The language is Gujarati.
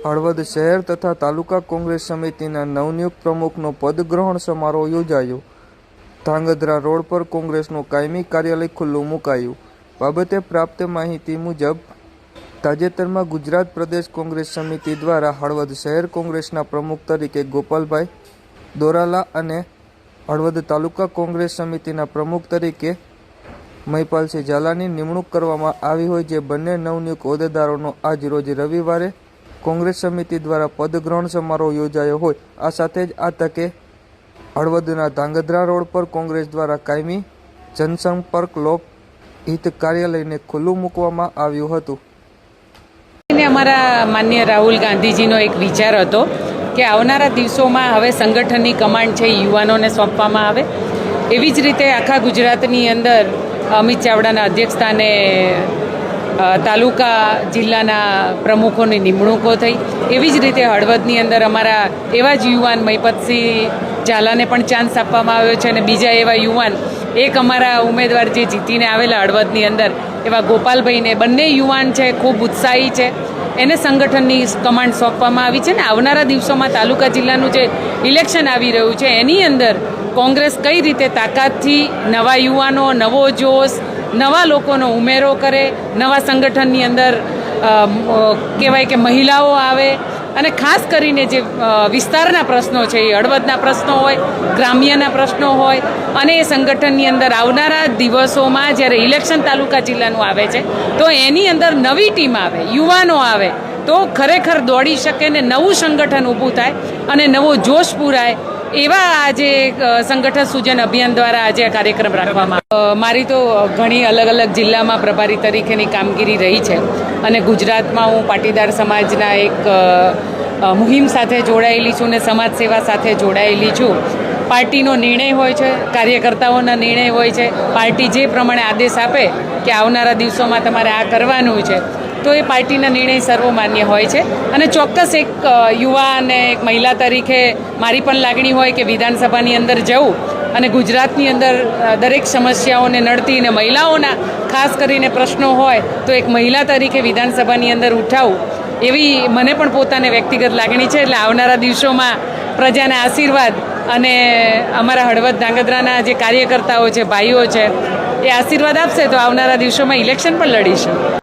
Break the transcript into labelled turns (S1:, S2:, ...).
S1: હળવદ શહેર તથા તાલુકા કોંગ્રેસ સમિતિના નવનિયુક્ત પ્રમુખનો પદગ્રહણ સમારોહ યોજાયો. ધાંગધ્રા રોડ પર કોંગ્રેસનું કાયમી કાર્યાલય ખુલ્લું મુકાયું. બાબતે પ્રાપ્ત માહિતી મુજબ, તાજેતરમાં ગુજરાત પ્રદેશ કોંગ્રેસ સમિતિ દ્વારા હળવદ શહેર કોંગ્રેસના પ્રમુખ તરીકે ગોપાલભાઈ દોરાલા અને હળવદ તાલુકા કોંગ્રેસ સમિતિના પ્રમુખ તરીકે મહિપાલસિંહ ઝાલાની નિમણૂક કરવામાં આવી હોય જે બંને નવનિયુક્ત હોદ્દેદારોનો આજ રોજ રવિવારે કોંગ્રેસ સમિતિ દ્વારા પદગ્રહણ સમારોહ યોજાયો હોય. આ સાથે જ આ તકે હળવદના ધાંગધ્રા રોડ પર કોંગ્રેસ દ્વારા કાયમી જનસંપર્ક લોક હિત કાર્યાલયને ખુલ્લું મૂકવામાં આવ્યું હતું.
S2: અમારા માન્ય રાહુલ ગાંધીજીનો એક વિચાર હતો કે આવનારા દિવસોમાં હવે સંગઠનની કમાન્ડ છે યુવાનોને સોંપવામાં આવે. એવી જ રીતે આખા ગુજરાતની અંદર અમિત ચાવડાના અધ્યક્ષતાને તાલુકા જિલ્લાના પ્રમુખોની નિમણૂકો થઈ. એવી જ રીતે હળવદની અંદર અમારા એવા જ યુવાન મહિપતસિંહ ઝાલાને પણ ચાન્સ આપવામાં આવ્યો છે અને બીજા એવા યુવાન એક અમારા ઉમેદવાર જે જીતીને આવેલા હળવદની અંદર, એવા ગોપાલભાઈને બંને યુવાન છે, ખૂબ ઉત્સાહી છે. એને સંગઠનની કમાન્ડ સોંપવામાં આવી છે ને આવનારા દિવસોમાં તાલુકા જિલ્લાનું જે ઇલેક્શન આવી રહ્યું છે, એની અંદર કોંગ્રેસ કઈ રીતે તાકાતથી નવા યુવાનો, નવો જોશ નવા લોકોનો ઉમેરો કરે, નવા સંગઠનની અંદર કહેવાય કે મહિલાઓ આવે. અને ખાસ કરીને જે વિસ્તારના પ્રશ્નો છે, એ હળવદના પ્રશ્નો હોય, ગ્રામ્યના પ્રશ્નો હોય, અને એ સંગઠનની અંદર આવનારા દિવસોમાં જ્યારે ઇલેક્શન તાલુકા જિલ્લાનું આવે છે, તો એની અંદર નવી ટીમ આવે, યુવાનો આવે. તો ખરેખર દોડી શકે ને નવું સંગઠન ઊભું થાય અને નવો જોશ પૂરાય. એવા આજે સંગઠન સૂજન અભિયાન દ્વારા આજે આ કાર્યક્રમ રાખવામાં મારી તો ઘણી અલગ અલગ જિલ્લામાં પ્રભારી તરીકેની કામગીરી રહી છે અને ગુજરાતમાં હું પાટીદાર સમાજના એક મુહિમ સાથે જોડાયેલી છું ને સમાજ સેવા સાથે જોડાયેલી છું. પાર્ટીનો નિર્ણય હોય છે, કાર્યકર્તાઓના નિર્ણય હોય છે. પાર્ટી જે પ્રમાણે આદેશ આપે કે આવનારા દિવસોમાં તમારે આ કરવાનું છે તો એ પાર્ટીના નિર્ણય સર્વમાન્ય હોય છે. અને ચોક્કસ એક યુવા અને એક મહિલા તરીકે મારી પણ લાગણી હોય કે વિધાનસભાની અંદર જવું અને ગુજરાતની અંદર દરેક સમસ્યાઓને નડતી અને મહિલાઓના, ખાસ કરીને પ્રશ્નો હોય તો એક મહિલા તરીકે વિધાનસભાની અંદર ઉઠાવું એવી મને પણ પોતાને વ્યક્તિગત લાગણી છે. એટલે આવનારા દિવસોમાં પ્રજાના આશીર્વાદ અને અમારા હળવદ ધાંગધ્રાના જે કાર્યકર્તાઓ છે, ભાઈઓ છે, એ આશીર્વાદ આપશે તો આવનારા દિવસોમાં ઇલેક્શન પણ લડીશું.